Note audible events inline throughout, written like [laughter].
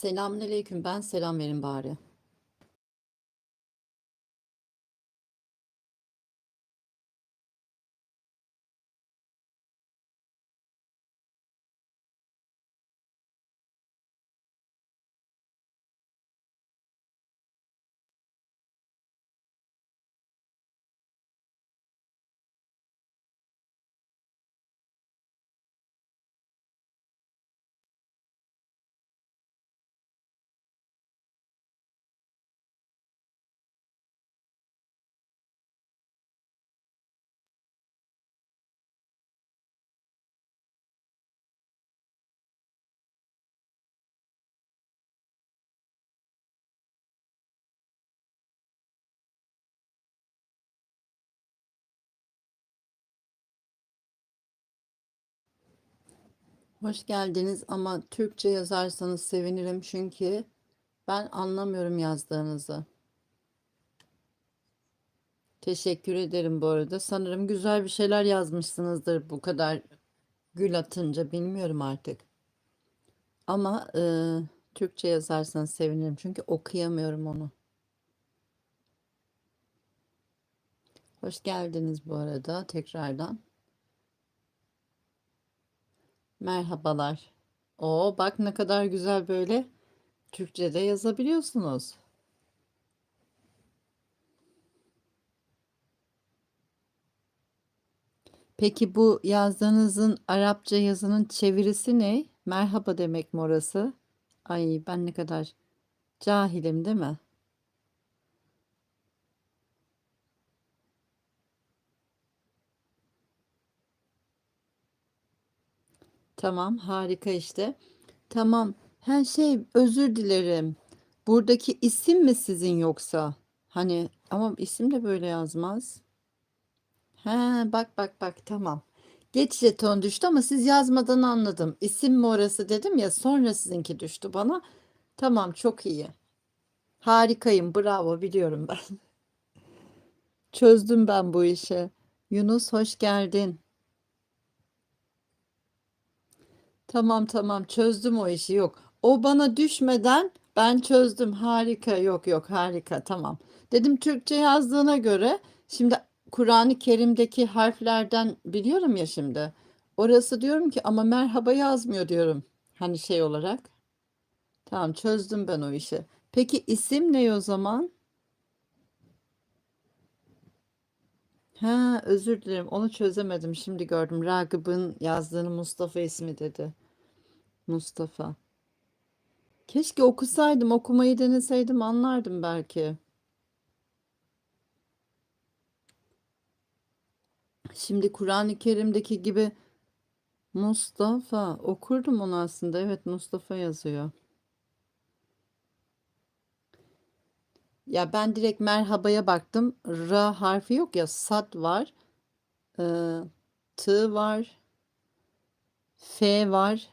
Selamünaleyküm. Ben selam verin bari. Hoş geldiniz ama Türkçe yazarsanız sevinirim çünkü ben anlamıyorum yazdığınızı. Teşekkür ederim bu arada. Sanırım güzel bir şeyler yazmışsınızdır bu kadar gül atınca bilmiyorum artık. Ama e, Türkçe yazarsanız sevinirim çünkü okuyamıyorum onu. Hoş geldiniz bu arada tekrardan. Merhabalar. Oo bak ne kadar güzel böyle Türkçe'de yazabiliyorsunuz. Peki bu yazdığınızın Arapça yazının çevirisi ne? Merhaba demek mi orası? Ay ben ne kadar cahilim değil mi? Tamam harika işte. Tamam. Her şey özür dilerim. Buradaki isim mi sizin yoksa? Hani ama isim de böyle yazmaz. He bak bak bak tamam. Geç jeton düştü ama siz yazmadan anladım. İsim mi orası dedim ya sonra sizinki düştü bana. Tamam çok iyi. Harikayım bravo biliyorum ben. [laughs] Çözdüm ben bu işi. Yunus hoş geldin. Tamam tamam çözdüm o işi yok. O bana düşmeden ben çözdüm. Harika yok yok harika tamam. Dedim Türkçe yazdığına göre şimdi Kur'an-ı Kerim'deki harflerden biliyorum ya şimdi. Orası diyorum ki ama merhaba yazmıyor diyorum. Hani şey olarak. Tamam çözdüm ben o işi. Peki isim ne o zaman? Ha özür dilerim onu çözemedim. Şimdi gördüm. Ragıp'ın yazdığını Mustafa ismi dedi. Mustafa. Keşke okusaydım, okumayı deneseydim anlardım belki. Şimdi Kur'an-ı Kerim'deki gibi Mustafa okurdum onu aslında. Evet Mustafa yazıyor. Ya ben direkt merhabaya baktım. Ra harfi yok ya. Sad var. Ee, T var. F var.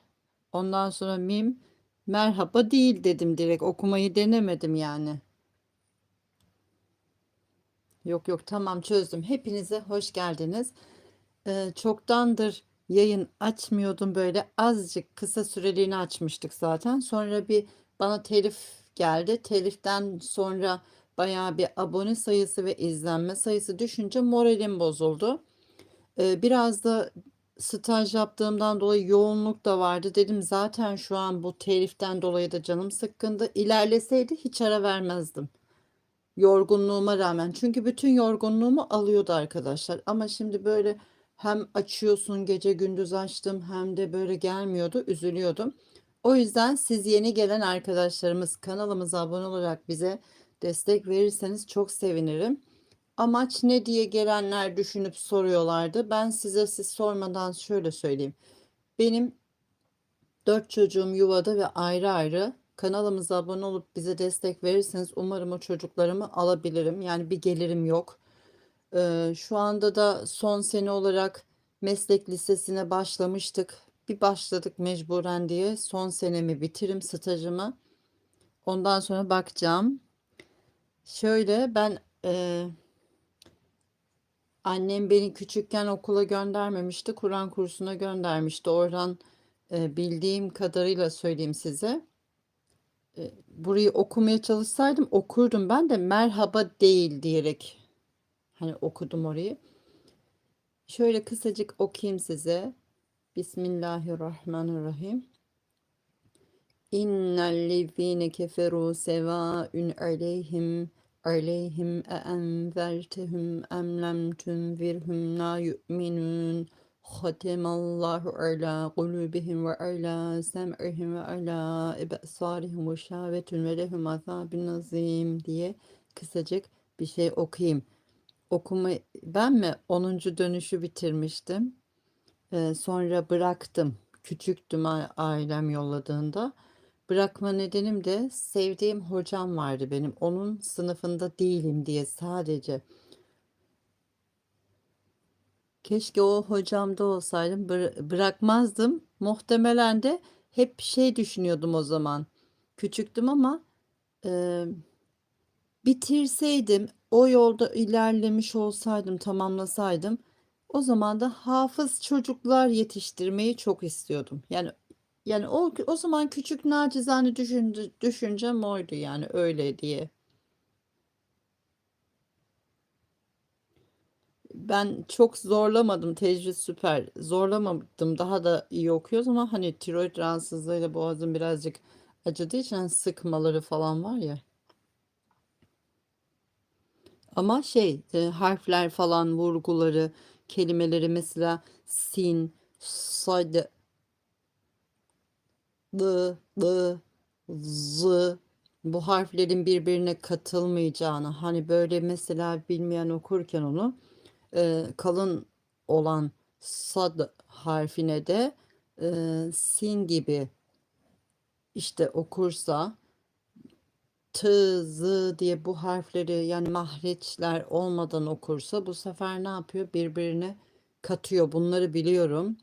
Ondan sonra mim. Merhaba değil dedim direkt. Okumayı denemedim yani. Yok yok tamam çözdüm. Hepinize hoş geldiniz. Ee, çoktandır yayın açmıyordum böyle azıcık kısa süreliğine açmıştık zaten. Sonra bir bana telif geldi. Teliften sonra bayağı bir abone sayısı ve izlenme sayısı düşünce moralim bozuldu. Biraz da staj yaptığımdan dolayı yoğunluk da vardı. Dedim zaten şu an bu teliften dolayı da canım sıkkındı. İlerleseydi hiç ara vermezdim. Yorgunluğuma rağmen. Çünkü bütün yorgunluğumu alıyordu arkadaşlar. Ama şimdi böyle hem açıyorsun gece gündüz açtım hem de böyle gelmiyordu. Üzülüyordum. O yüzden siz yeni gelen arkadaşlarımız kanalımıza abone olarak bize destek verirseniz çok sevinirim. Amaç ne diye gelenler düşünüp soruyorlardı. Ben size siz sormadan şöyle söyleyeyim. Benim dört çocuğum yuvada ve ayrı ayrı kanalımıza abone olup bize destek verirseniz umarım o çocuklarımı alabilirim. Yani bir gelirim yok. Ee, şu anda da son sene olarak meslek lisesine başlamıştık. Bir başladık mecburen diye son senemi bitirim stajımı. Ondan sonra bakacağım. Şöyle ben e, annem beni küçükken okula göndermemişti. Kur'an kursuna göndermişti. Oradan e, bildiğim kadarıyla söyleyeyim size. Eee, burayı okumaya çalışsaydım okurdum ben de merhaba değil diyerek hani okudum orayı. Şöyle kısacık okuyayım size. Bismillahirrahmanirrahim. İnnellezîne keferû sevâün aleyhim aleyhim e envertehum em lem tunzirhum la yu'minun. Hatemallahu ala kulubihim ve ala sem'ihim ve ala ebsarihim ve şâvetun ve lehum azâbun azîm diye kısacık bir şey okuyayım. Okuma ben mi 10. dönüşü bitirmiştim. Sonra bıraktım. Küçüktüm ailem yolladığında. Bırakma nedenim de sevdiğim hocam vardı benim. Onun sınıfında değilim diye sadece. Keşke o hocamda olsaydım bıra- bırakmazdım. Muhtemelen de hep şey düşünüyordum o zaman. Küçüktüm ama e, bitirseydim, o yolda ilerlemiş olsaydım, tamamlasaydım, o zaman da hafız çocuklar yetiştirmeyi çok istiyordum. Yani yani o o zaman küçük nacizane düşünce, düşüncem oydu yani öyle diye. Ben çok zorlamadım. Tecvid süper. Zorlamadım. Daha da iyi okuyoruz ama hani tiroid rahatsızlığıyla boğazım birazcık acıdığı için hani sıkmaları falan var ya. Ama şey e, harfler falan vurguları, kelimeleri mesela sin, sad, dı, dı, z bu harflerin birbirine katılmayacağını hani böyle mesela bilmeyen okurken onu e, kalın olan sad harfine de e, sin gibi işte okursa t, z diye bu harfleri yani mahreçler olmadan okursa bu sefer ne yapıyor? Birbirine katıyor. Bunları biliyorum.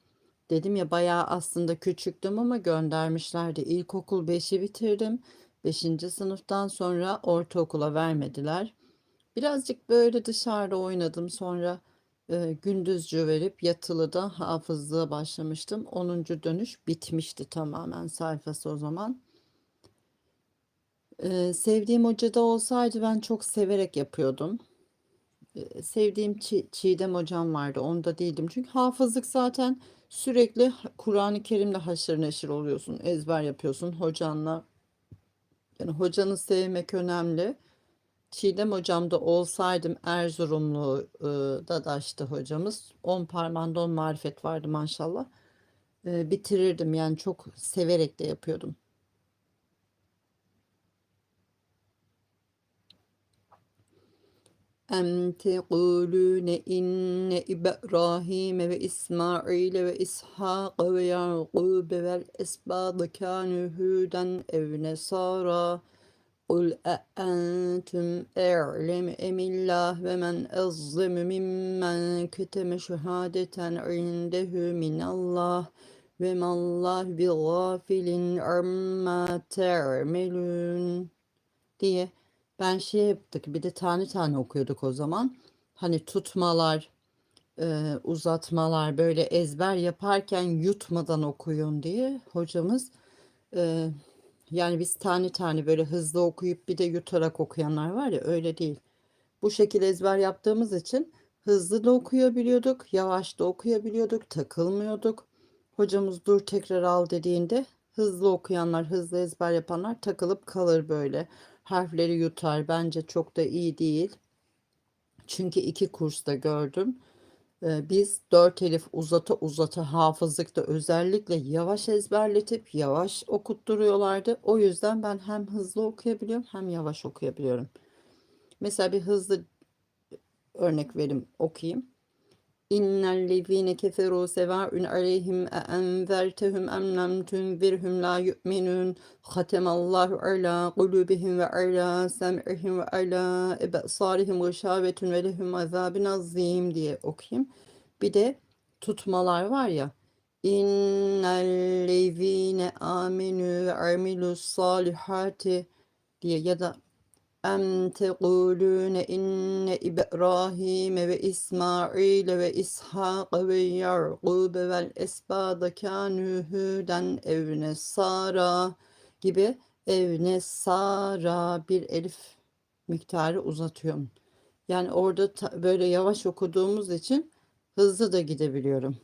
Dedim ya bayağı aslında küçüktüm ama göndermişlerdi. İlkokul 5'i bitirdim. 5. sınıftan sonra ortaokula vermediler. Birazcık böyle dışarıda oynadım. Sonra e, gündüzcü verip yatılıda hafızlığa başlamıştım. 10. dönüş bitmişti tamamen sayfası o zaman. E, sevdiğim hocada olsaydı ben çok severek yapıyordum. Sevdiğim Çi- Çiğdem hocam vardı. Onda değildim. Çünkü hafızlık zaten sürekli Kur'an-ı Kerim'le haşır neşir oluyorsun. Ezber yapıyorsun hocanla. Yani hocanı sevmek önemli. Çiğdem hocam da olsaydım Erzurumlu e, Dadaş'tı hocamız. On parmağında on marifet vardı maşallah. E, bitirirdim yani çok severek de yapıyordum. أم تقولون إن إبراهيم وإسماعيل وإسحاق ويعقوب والأسباط كانوا هودا أو نصارى قل أأنتم أعلم أم الله ومن أظلم ممن كتم شهادة عنده من الله وما الله بغافل عما تعملون diye ben şey yaptık bir de tane tane okuyorduk o zaman. Hani tutmalar, e, uzatmalar böyle ezber yaparken yutmadan okuyun diye hocamız e, yani biz tane tane böyle hızlı okuyup bir de yutarak okuyanlar var ya öyle değil. Bu şekilde ezber yaptığımız için hızlı da okuyabiliyorduk, yavaş da okuyabiliyorduk, takılmıyorduk. Hocamız dur tekrar al dediğinde hızlı okuyanlar, hızlı ezber yapanlar takılıp kalır böyle. Harfleri yutar. Bence çok da iyi değil. Çünkü iki kursta gördüm. Ee, biz dört elif uzata uzata hafızlıkta özellikle yavaş ezberletip yavaş okutturuyorlardı. O yüzden ben hem hızlı okuyabiliyorum hem yavaş okuyabiliyorum. Mesela bir hızlı örnek verim okuyayım. İnnellezîne keferû sevâ'un aleyhim e envertehum em lem tunzirhum la yu'minun hatemallahu ala kulubihim ve ala sem'ihim ve ala ebsarihim gışâvetun ve lehum azâbun azîm diye okuyayım. Bir de tutmalar var ya. İnnellezîne âmenû ve amilus salihati diye ya da أم تقولون إن إبراهيم وإسماعيل وإسحاق ويعقوب والأسباط كانوا هودا أو نصارى gibi evne sara bir elif miktarı uzatıyorum. Yani orada ta- böyle yavaş okuduğumuz için hızlı da gidebiliyorum.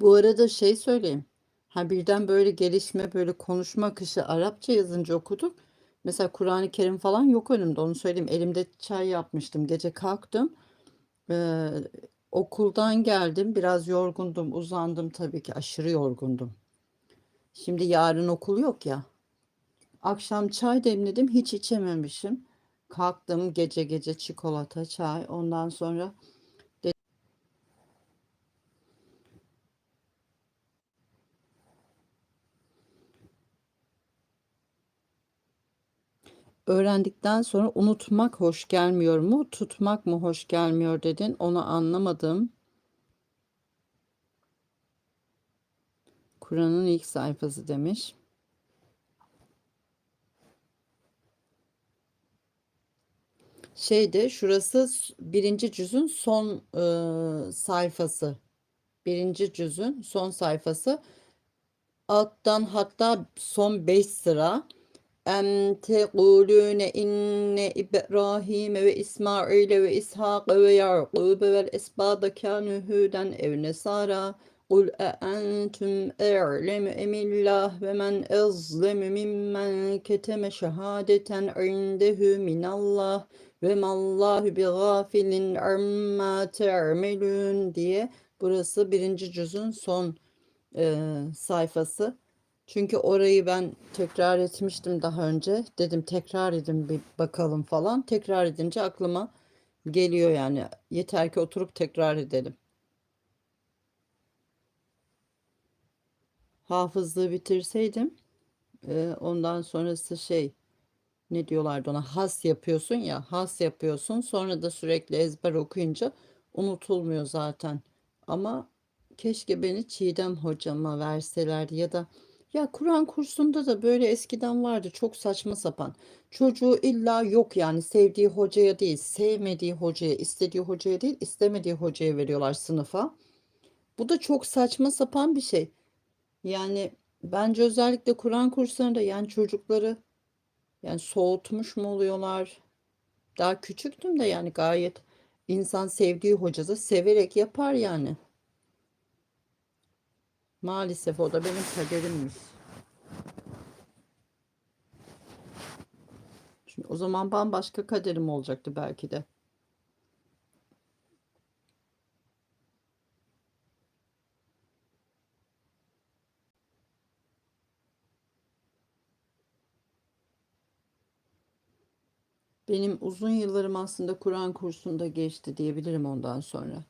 Bu arada şey söyleyeyim. Ha birden böyle gelişme, böyle konuşma akışı Arapça yazınca okuduk. Mesela Kur'an-ı Kerim falan yok önümde onu söyleyeyim. Elimde çay yapmıştım. Gece kalktım. Ee, okuldan geldim. Biraz yorgundum. Uzandım tabii ki. Aşırı yorgundum. Şimdi yarın okul yok ya. Akşam çay demledim. Hiç içememişim. Kalktım gece gece çikolata, çay. Ondan sonra öğrendikten sonra unutmak hoş gelmiyor mu? Tutmak mı hoş gelmiyor dedin. Onu anlamadım. Kur'an'ın ilk sayfası demiş. Şeyde şurası birinci cüzün son e, sayfası. Birinci cüzün son sayfası. Alttan hatta son 5 sıra. İsmail ve İshak ve Yaqub ve esbada kanu huden ev nesara. Kul e entum e'lemu emillah ve men ezlemu mimmen keteme şehadeten indehu minallah ve mallahu bi gafilin amma te'melun diye burası birinci cüzün son e, sayfası. Çünkü orayı ben tekrar etmiştim daha önce. Dedim tekrar edin bir bakalım falan. Tekrar edince aklıma geliyor yani. Yeter ki oturup tekrar edelim. Hafızlığı bitirseydim e, ondan sonrası şey ne diyorlardı ona has yapıyorsun ya has yapıyorsun sonra da sürekli ezber okuyunca unutulmuyor zaten. Ama keşke beni Çiğdem hocama verselerdi ya da ya Kur'an kursunda da böyle eskiden vardı çok saçma sapan. Çocuğu illa yok yani sevdiği hocaya değil, sevmediği hocaya, istediği hocaya değil, istemediği hocaya veriyorlar sınıfa. Bu da çok saçma sapan bir şey. Yani bence özellikle Kur'an kurslarında yani çocukları yani soğutmuş mu oluyorlar? Daha küçüktüm de yani gayet insan sevdiği hocası severek yapar yani. Maalesef o da benim kaderimmiş. Şimdi o zaman bambaşka kaderim olacaktı belki de. Benim uzun yıllarım aslında Kur'an kursunda geçti diyebilirim ondan sonra.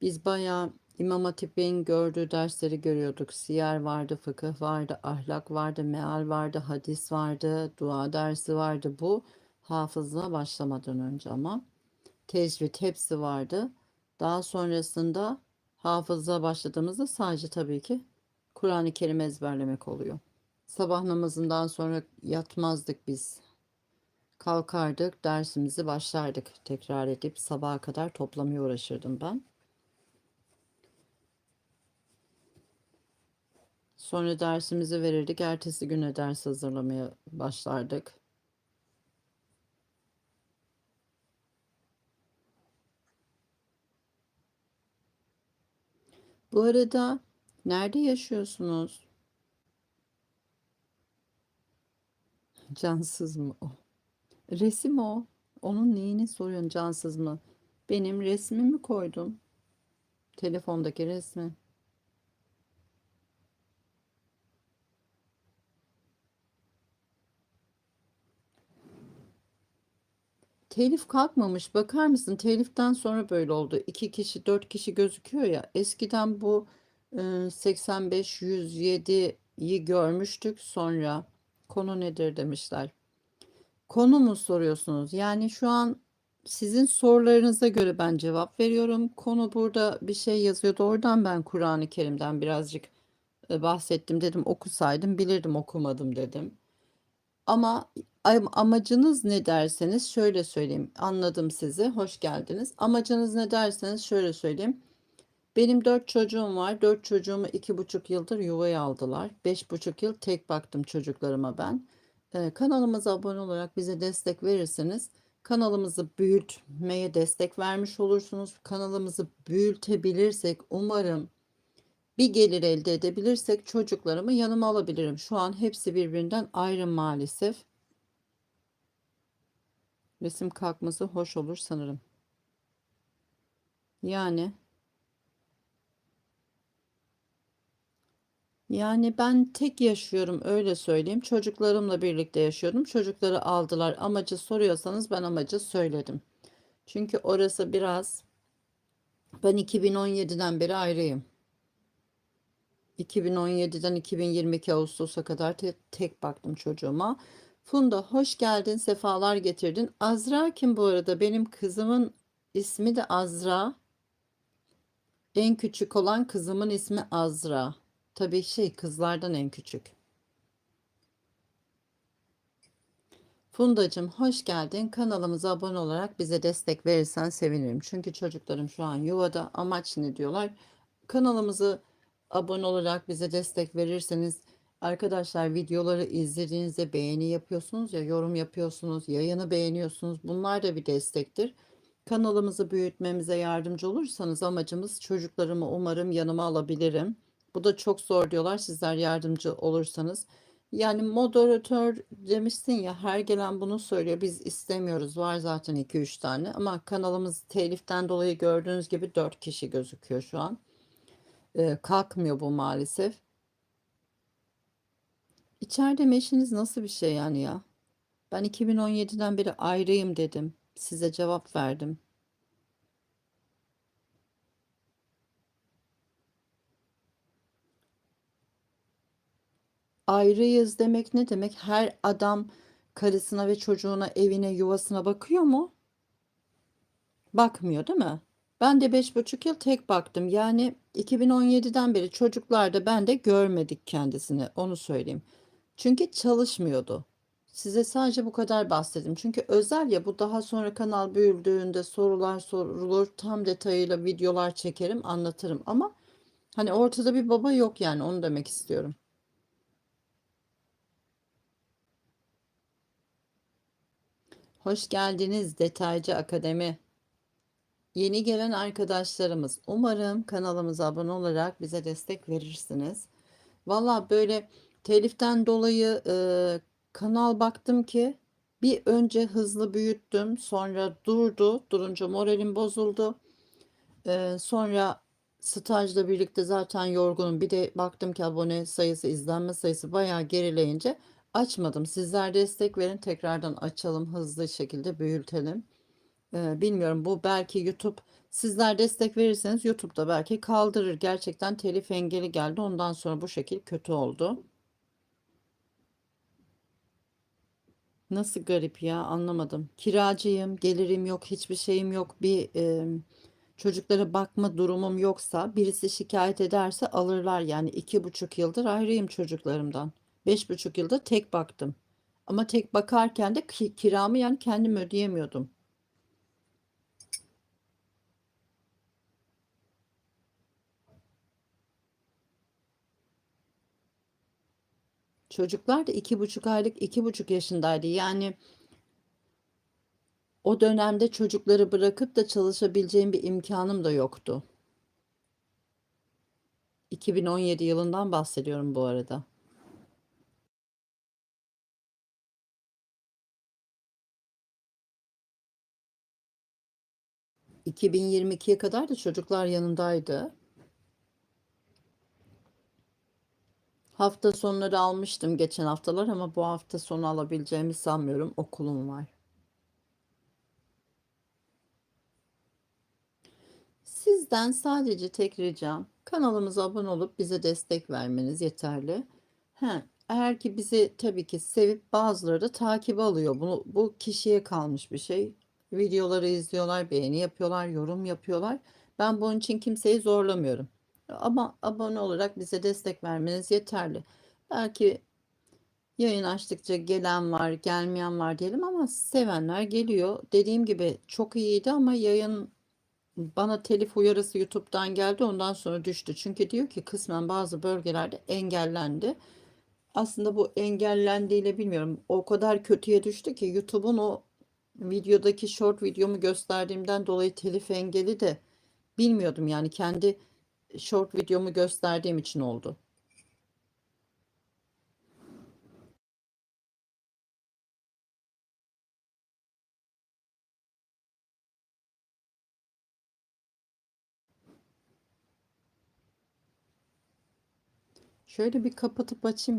Biz bayağı İmam Hatip'in gördüğü dersleri görüyorduk. Siyer vardı, fıkıh vardı, ahlak vardı, meal vardı, hadis vardı, dua dersi vardı. Bu hafızlığa başlamadan önce ama tecvid hepsi vardı. Daha sonrasında hafızlığa başladığımızda sadece tabii ki Kur'an-ı Kerim ezberlemek oluyor. Sabah namazından sonra yatmazdık biz. Kalkardık, dersimizi başlardık. Tekrar edip sabaha kadar toplamaya uğraşırdım ben. Sonra dersimizi verirdik. Ertesi güne ders hazırlamaya başlardık. Bu arada nerede yaşıyorsunuz? Cansız mı o? Resim o. Onun neyini soruyorsun cansız mı? Benim resmimi koydum. Telefondaki resmi. Telif kalkmamış. Bakar mısın? Teliften sonra böyle oldu. İki kişi, dört kişi gözüküyor ya. Eskiden bu e, 85 107'yi görmüştük. Sonra konu nedir demişler. Konu mu soruyorsunuz? Yani şu an sizin sorularınıza göre ben cevap veriyorum. Konu burada bir şey yazıyordu. Oradan ben Kur'an-ı Kerim'den birazcık bahsettim. Dedim okusaydım bilirdim okumadım dedim. Ama am- amacınız ne derseniz şöyle söyleyeyim. Anladım sizi. Hoş geldiniz. Amacınız ne derseniz şöyle söyleyeyim. Benim 4 çocuğum var. 4 çocuğumu 2,5 yıldır yuvaya aldılar. 5,5 yıl tek baktım çocuklarıma ben. Eee, kanalımıza abone olarak bize destek verirseniz kanalımızı büyütmeye destek vermiş olursunuz. Kanalımızı büyütebilirsek umarım bir gelir elde edebilirsek çocuklarımı yanıma alabilirim. Şu an hepsi birbirinden ayrı maalesef. Resim kalkması hoş olur sanırım. Yani Yani ben tek yaşıyorum öyle söyleyeyim. Çocuklarımla birlikte yaşıyordum. Çocukları aldılar. Amacı soruyorsanız ben amacı söyledim. Çünkü orası biraz ben 2017'den beri ayrıyım. 2017'den 2022 Ağustos'a kadar te- tek baktım çocuğuma. Funda hoş geldin, sefalar getirdin. Azra kim bu arada? Benim kızımın ismi de Azra. En küçük olan kızımın ismi Azra. Tabii şey kızlardan en küçük. Fundacığım hoş geldin. Kanalımıza abone olarak bize destek verirsen sevinirim. Çünkü çocuklarım şu an yuvada. Amaç ne diyorlar? Kanalımızı abone olarak bize destek verirseniz arkadaşlar videoları izlediğinizde beğeni yapıyorsunuz ya yorum yapıyorsunuz, yayını beğeniyorsunuz. Bunlar da bir destektir. Kanalımızı büyütmemize yardımcı olursanız amacımız çocuklarımı umarım yanıma alabilirim. Bu da çok zor diyorlar. Sizler yardımcı olursanız. Yani moderatör demişsin ya her gelen bunu söylüyor. Biz istemiyoruz. Var zaten 2-3 tane ama kanalımız teliften dolayı gördüğünüz gibi 4 kişi gözüküyor şu an. Ee, kalkmıyor bu maalesef. İçeride meşiniz nasıl bir şey yani ya? Ben 2017'den beri ayrıyım dedim. Size cevap verdim. Ayrıyız demek ne demek? Her adam karısına ve çocuğuna, evine, yuvasına bakıyor mu? Bakmıyor, değil mi? Ben de beş buçuk yıl tek baktım. Yani 2017'den beri çocuklarda ben de görmedik kendisini. Onu söyleyeyim. Çünkü çalışmıyordu. Size sadece bu kadar bahsettim. Çünkü özel ya bu daha sonra kanal büyüdüğünde sorular sorulur. Tam detayıyla videolar çekerim, anlatırım ama hani ortada bir baba yok yani onu demek istiyorum. Hoş geldiniz Detaycı Akademi. Yeni gelen arkadaşlarımız umarım kanalımıza abone olarak bize destek verirsiniz. Valla böyle teliften dolayı e, kanal baktım ki bir önce hızlı büyüttüm sonra durdu. Durunca moralim bozuldu. E, sonra stajla birlikte zaten yorgunum. Bir de baktım ki abone sayısı, izlenme sayısı bayağı gerileyince açmadım. Sizler destek verin tekrardan açalım hızlı şekilde büyütelim. Ee, bilmiyorum bu belki YouTube sizler destek verirseniz YouTube'da belki kaldırır. Gerçekten telif engeli geldi. Ondan sonra bu şekil kötü oldu. Nasıl garip ya anlamadım. Kiracıyım, gelirim yok, hiçbir şeyim yok. Bir e, çocuklara bakma durumum yoksa birisi şikayet ederse alırlar. Yani iki buçuk yıldır ayrıyım çocuklarımdan. Beş buçuk yılda tek baktım. Ama tek bakarken de ki- kiramı yani kendim ödeyemiyordum. Çocuklar da iki buçuk aylık, iki buçuk yaşındaydı. Yani o dönemde çocukları bırakıp da çalışabileceğim bir imkanım da yoktu. 2017 yılından bahsediyorum bu arada. 2022'ye kadar da çocuklar yanındaydı. Hafta sonları almıştım geçen haftalar ama bu hafta sonu alabileceğimi sanmıyorum. Okulum var. Sizden sadece tek ricam kanalımıza abone olup bize destek vermeniz yeterli. He, eğer ki bizi tabii ki sevip bazıları da takip alıyor. Bunu, bu kişiye kalmış bir şey. Videoları izliyorlar, beğeni yapıyorlar, yorum yapıyorlar. Ben bunun için kimseyi zorlamıyorum. Ama abone olarak bize destek vermeniz yeterli. Belki yayın açtıkça gelen var, gelmeyen var diyelim ama sevenler geliyor. Dediğim gibi çok iyiydi ama yayın bana telif uyarısı YouTube'dan geldi. Ondan sonra düştü. Çünkü diyor ki kısmen bazı bölgelerde engellendi. Aslında bu engellendiğiyle bilmiyorum. O kadar kötüye düştü ki YouTube'un o videodaki short videomu gösterdiğimden dolayı telif engeli de bilmiyordum yani kendi short videomu gösterdiğim için oldu. Şöyle bir kapatıp açayım ya.